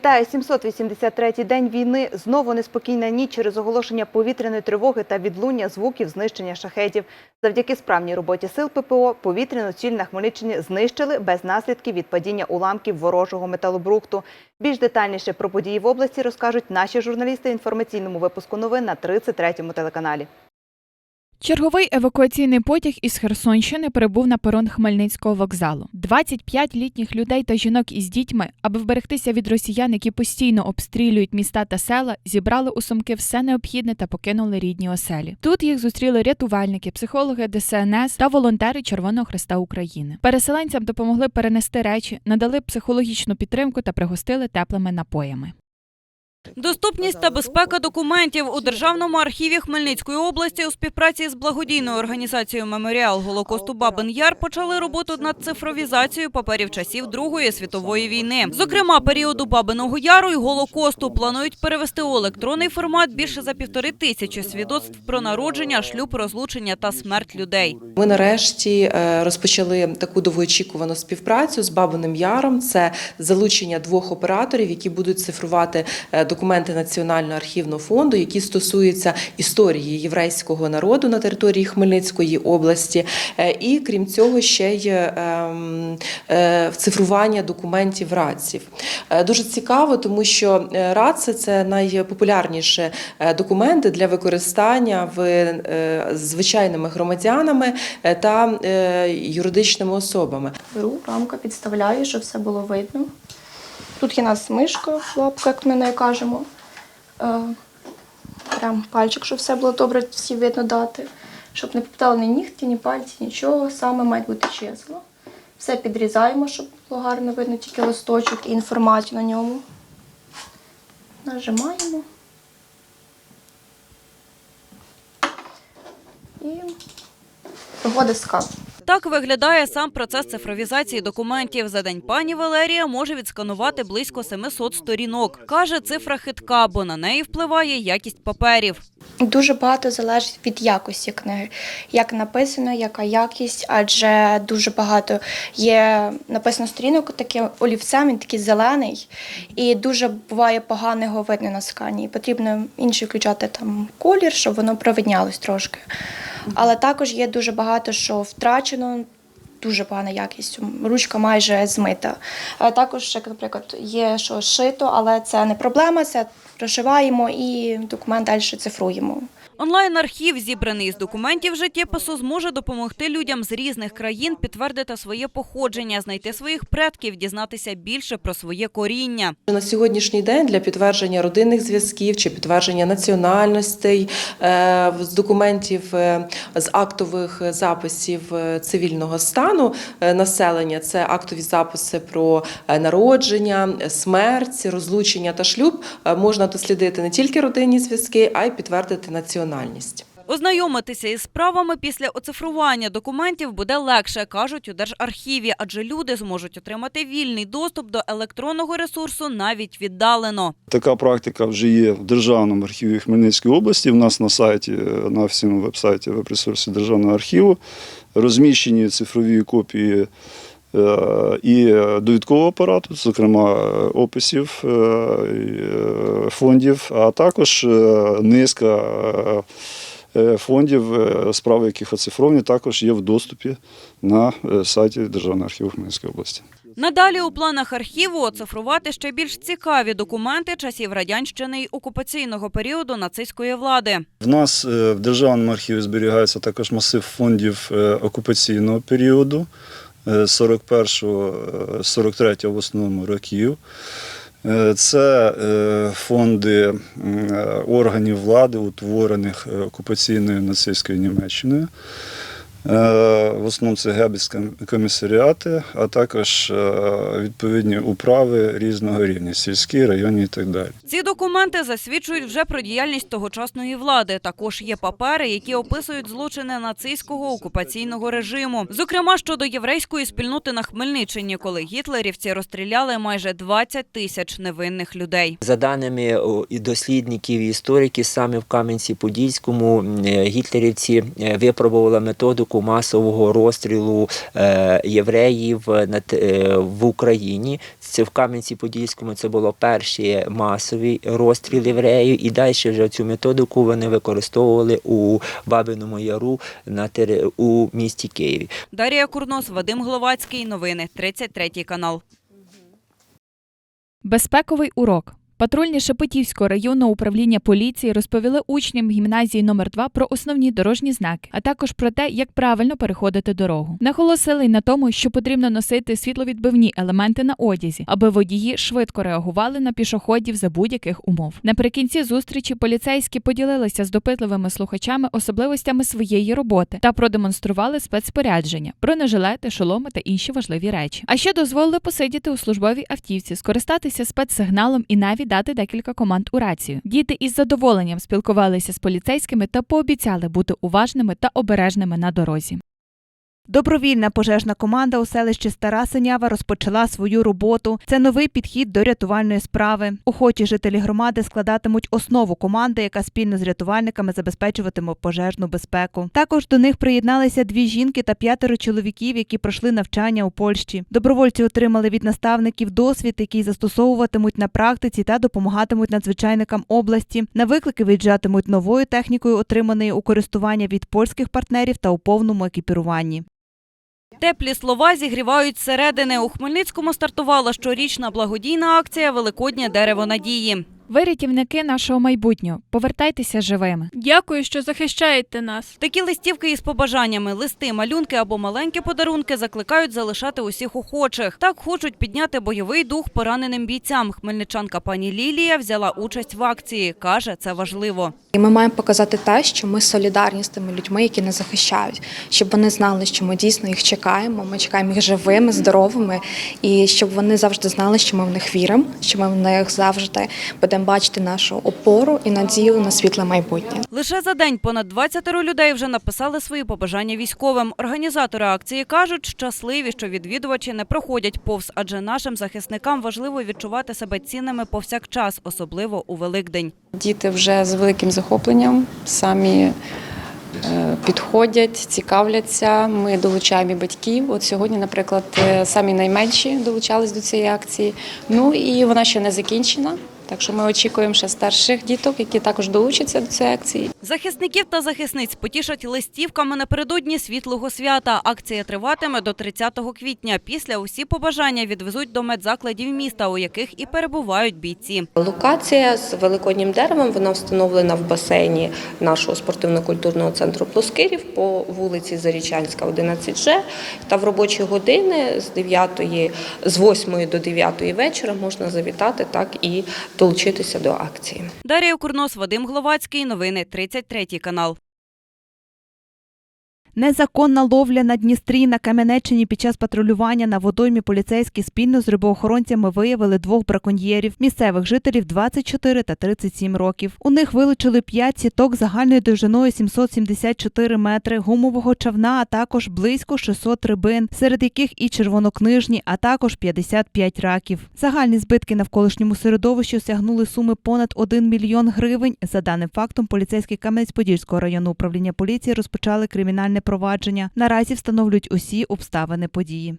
Вітаю 783-й день війни. Знову неспокійна ніч через оголошення повітряної тривоги та відлуння звуків знищення шахедів. Завдяки справній роботі сил ППО повітряну ціль на Хмельниччині знищили без наслідків від падіння уламків ворожого металобрухту. Більш детальніше про події в області розкажуть наші журналісти в інформаційному випуску новин на 33-му телеканалі. Черговий евакуаційний потяг із Херсонщини прибув на перон Хмельницького вокзалу. 25 літніх людей та жінок із дітьми, аби вберегтися від росіян, які постійно обстрілюють міста та села, зібрали у сумки все необхідне та покинули рідні оселі. Тут їх зустріли рятувальники, психологи ДСНС та волонтери Червоного Христа України. Переселенцям допомогли перенести речі, надали психологічну підтримку та пригостили теплими напоями. Доступність та безпека документів у Державному архіві Хмельницької області у співпраці з благодійною організацією Меморіал Голокосту Бабин Яр почали роботу над цифровізацією паперів часів Другої світової війни. Зокрема, періоду Бабиного Яру і Голокосту планують перевести у електронний формат більше за півтори тисячі свідоцтв про народження, шлюб, розлучення та смерть людей. Ми нарешті е, розпочали таку довгоочікувану співпрацю з Бабиним Яром. Це залучення двох операторів, які будуть цифрувати е, документи Національного архівного фонду, які стосуються історії єврейського народу на території Хмельницької області. Е, І крім цього, ще й ем, е, цифрування документів радців. Е, Дуже цікаво, тому що раци це найпопулярніші документи для використання в звичайними громадянами та юридичними особами. Беру, рамка підставляю, щоб все було видно. Тут є нас мишка, лапка, як ми нею кажемо. Е, Прям пальчик, щоб все було добре, всі видно дати. Щоб не попадали ні нігті, ні пальці, нічого. Саме має бути чесно. Все підрізаємо, щоб було гарно видно тільки листочок і інформацію на ньому. Нажимаємо. І проходить скан. Так виглядає сам процес цифровізації документів. За день пані Валерія може відсканувати близько 700 сторінок. Каже, цифра хитка, бо на неї впливає якість паперів. Дуже багато залежить від якості книги, як написано, яка якість, адже дуже багато є написано сторінок таким олівцем, він такий зелений, і дуже буває погано його видно на скані. Потрібно інший включати там колір, щоб воно провиднялось трошки. Але також є дуже багато, що втрачено. Дуже погана якість, ручка майже змита. А також, як, наприклад, є що шито, але це не проблема, це прошиваємо і документ далі цифруємо. Онлайн-архів, зібраний із документів життєпису, зможе допомогти людям з різних країн підтвердити своє походження, знайти своїх предків, дізнатися більше про своє коріння. На сьогоднішній день для підтвердження родинних зв'язків чи підтвердження національностей е, з документів е, з актових записів е, цивільного стану населення це актові записи про народження, смерть, розлучення та шлюб. Можна дослідити не тільки родинні зв'язки, а й підтвердити національність. Ознайомитися із справами після оцифрування документів буде легше, кажуть у Держархіві, адже люди зможуть отримати вільний доступ до електронного ресурсу навіть віддалено. Така практика вже є в Державному архіві Хмельницької області. У нас на сайті, на офіційному веб-сайті веб-ресурсі Державного архіву розміщені цифрові копії і довідкового апарату, зокрема е, описів е, е, фондів, а також е, низка е, е, фондів, е, справи яких оцифровані, також є в доступі на е, сайті Державного архіву Хмельницької області. Надалі у планах архіву оцифрувати ще більш цікаві документи часів радянщини й окупаційного періоду нацистської влади. В нас е, в Державному архіві зберігається також масив фондів е, окупаційного періоду е, 41-43 в основному років. Е, Це е, фонди е, органів влади, утворених е, окупаційною нацистською Німеччиною. Е, В основному це гебельські комісаріати, а також е, відповідні управи різного рівня, сільські, районні і так далі. Ці документи засвідчують вже про діяльність тогочасної влади. Також є папери, які описують злочини нацистського окупаційного режиму. Зокрема, щодо єврейської спільноти на Хмельниччині, коли гітлерівці розстріляли майже 20 тисяч невинних людей. За даними і дослідників і істориків, саме в Кам'янці-Подільському е, гітлерівці випробували методу методику масового розстрілу е, євреїв е, в Україні. Це в Кам'янці-Подільському це було перші масові розстріл євреїв, і далі вже цю методику вони використовували у Бабиному Яру на тери- у місті Києві. Дарія Курнос, Вадим Гловацький. Новини 33 канал. Безпековий урок. Патрульні Шепетівського районного управління поліції розповіли учням гімназії номер 2 про основні дорожні знаки, а також про те, як правильно переходити дорогу. Наголосили й на тому, що потрібно носити світловідбивні елементи на одязі, аби водії швидко реагували на пішоходів за будь-яких умов. Наприкінці зустрічі поліцейські поділилися з допитливими слухачами особливостями своєї роботи та продемонстрували спецпорядження, бронежилети, шоломи та інші важливі речі. А ще дозволили посидіти у службовій автівці, скористатися спецсигналом і навіть дати декілька команд у рацію. Діти із задоволенням спілкувалися з поліцейськими та пообіцяли бути уважними та обережними на дорозі. Добровільна пожежна команда у селищі Стара Синява розпочала свою роботу. Це новий підхід до рятувальної справи. Охочі жителі громади складатимуть основу команди, яка спільно з рятувальниками забезпечуватиме пожежну безпеку. Також до них приєдналися дві жінки та п'ятеро чоловіків, які пройшли навчання у Польщі. Добровольці отримали від наставників досвід, який застосовуватимуть на практиці та допомагатимуть надзвичайникам області. На виклики виїжджатимуть новою технікою, отриманою у користування від польських партнерів та у повному екіпіруванні. Теплі слова зігрівають середини. У Хмельницькому стартувала щорічна благодійна акція Великоднє дерево надії. Ви рятівники нашого майбутнього. Повертайтеся живими. Дякую, що захищаєте нас. Такі листівки із побажаннями, листи, малюнки або маленькі подарунки закликають залишати усіх охочих. Так хочуть підняти бойовий дух пораненим бійцям. Хмельничанка пані Лілія взяла участь в акції. Каже, це важливо. І ми маємо показати те, що ми солідарні з тими людьми, які нас захищають, щоб вони знали, що ми дійсно їх чекаємо. Ми чекаємо їх живими, здоровими, і щоб вони завжди знали, що ми в них віримо, що ми в них завжди будемо бачити нашу опору і надію на світле майбутнє. Лише за день понад 20 людей вже написали свої побажання військовим. Організатори акції кажуть, щасливі, що відвідувачі не проходять повз, адже нашим захисникам важливо відчувати себе цінними повсякчас, особливо у Великдень. Діти вже з великим захопленням самі е, підходять, цікавляться. Ми долучаємо і батьків. От сьогодні, наприклад, е, самі найменші долучались до цієї акції. Ну і вона ще не закінчена. Так що ми очікуємо ще старших діток, які також долучаться до цієї акції. Захисників та захисниць потішать листівками напередодні світлого свята. Акція триватиме до 30 квітня. Після усі побажання відвезуть до медзакладів міста, у яких і перебувають бійці. Локація з великоднім деревом вона встановлена в басейні нашого спортивно-культурного центру Плоскирів по вулиці Зарічанська, 11Ж. Та в робочі години з 9, з 8 до 9 вечора можна завітати так і долучитися до акції. Дарія Курнос, Вадим Гловацький. Новини 33 канал. Незаконна ловля на Дністрі на Кам'янеччині під час патрулювання на водоймі поліцейські спільно з рибоохоронцями виявили двох браконьєрів, місцевих жителів 24 та 37 років. У них вилучили 5 сіток загальною довжиною 774 метри, гумового човна, а також близько 600 рибин, серед яких і червонокнижні, а також 55 раків. Загальні збитки навколишньому середовищу сягнули суми понад 1 мільйон гривень. За даним фактом, поліцейські Кам'янець-Подільського районного управління поліції розпочали кримінальне провадження. Наразі встановлюють усі обставини події.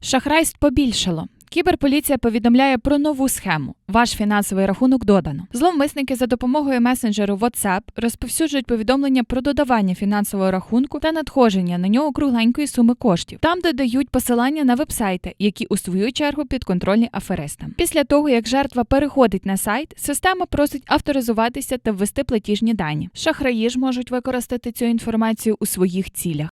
Шахрайств побільшало. Кіберполіція повідомляє про нову схему. Ваш фінансовий рахунок додано. Зловмисники за допомогою месенджеру WhatsApp розповсюджують повідомлення про додавання фінансового рахунку та надходження на нього кругленької суми коштів. Там додають посилання на вебсайти, які у свою чергу підконтрольні аферистам. Після того, як жертва переходить на сайт, система просить авторизуватися та ввести платіжні дані. Шахраї ж можуть використати цю інформацію у своїх цілях.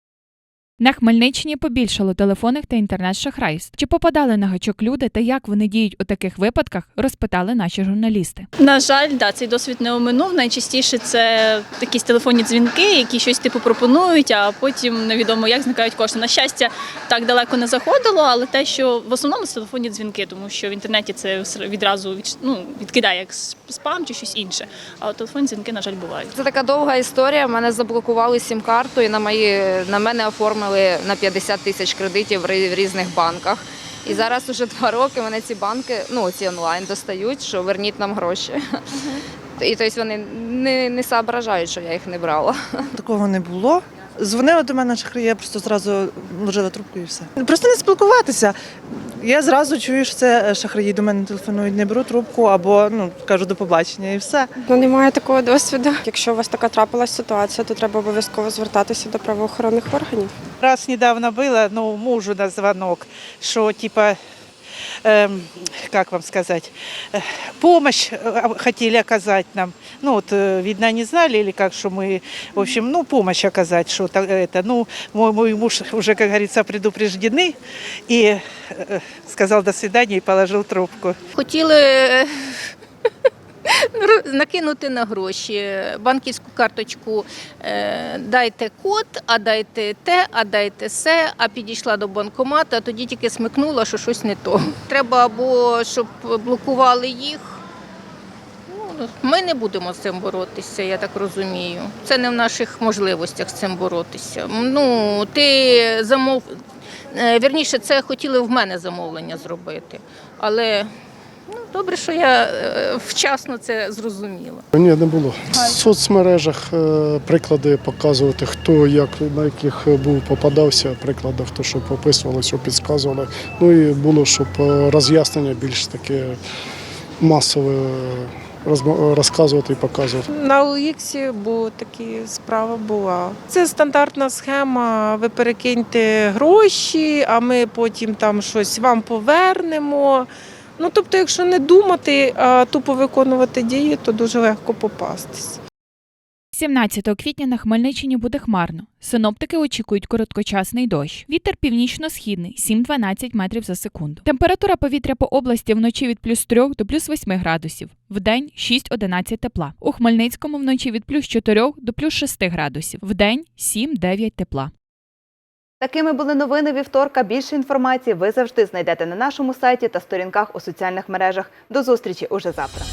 На Хмельниччині побільшало телефонних та інтернет-шахрайств. Чи попадали на гачок люди та як вони діють у таких випадках, розпитали наші журналісти. На жаль, да, цей досвід не оминув. Найчастіше це якісь телефонні дзвінки, які щось типу пропонують, а потім невідомо як зникають кошти. На щастя, так далеко не заходило, але те, що в основному це телефонні дзвінки, тому що в інтернеті це відразу від, ну, відкидає як спам чи щось інше. А от телефонні дзвінки, на жаль, бувають. Це така довга історія. Мене заблокували сім-карту і на мої на мене оформили на 50 тисяч кредитів в різних банках. І зараз уже два роки мене ці банки, ну ці онлайн достають, що верніть нам гроші. І тобто вони не, не соображають, що я їх не брала. Такого не було. Дзвонила до мене шахраї, я просто зразу вложила трубку і все. Просто не спілкуватися. Я зразу чую, що це шахраї до мене телефонують, не беру трубку або ну кажу до побачення і все. Ну, немає такого досвіду. Якщо у вас така трапилась ситуація, то треба обов'язково звертатися до правоохоронних органів. Раз недавно было, ну, мужу на звонок, что типа, как вам сказать, э, помощь э, хотели оказать нам. Ну, вот, э, видно, не знали или как, что мы, в общем, ну, помощь оказать, что то это. Ну, мой, мой муж уже, как говорится, предупреждены и э, сказал до свидания и положил трубку. Хотіли е, накинути на гроші банківську карточку, е, дайте код, а дайте те, а дайте се, а підійшла до банкомату, а тоді тільки смикнула, що щось не то. Треба або щоб блокували їх. Ну, Ми не будемо з цим боротися, я так розумію. Це не в наших можливостях з цим боротися. Ну, ти замов... е, Вірніше, це хотіли в мене замовлення зробити. Але ну, добре, що я е, вчасно це зрозуміла. Ні, не було. В соцмережах е, приклади показувати, хто як на яких був попадався, приклади, хто що пописували, що підказували. Ну і було, щоб е, роз'яснення більш таке масове е, розказувати і показувати. На OLX була такі справа була. Це стандартна схема. Ви перекиньте гроші, а ми потім там щось вам повернемо. Ну тобто, якщо не думати, а тупо виконувати дії, то дуже легко попастись. 17 квітня на Хмельниччині буде хмарно. Синоптики очікують короткочасний дощ. Вітер північно-східний 7-12 метрів за секунду. Температура повітря по області вночі від плюс 3 до плюс 8 градусів. Вдень 6-11 тепла. У Хмельницькому вночі від плюс 4 до плюс 6 градусів. Вдень 7-9 тепла. Такими були новини вівторка. Більше інформації ви завжди знайдете на нашому сайті та сторінках у соціальних мережах. До зустрічі уже завтра.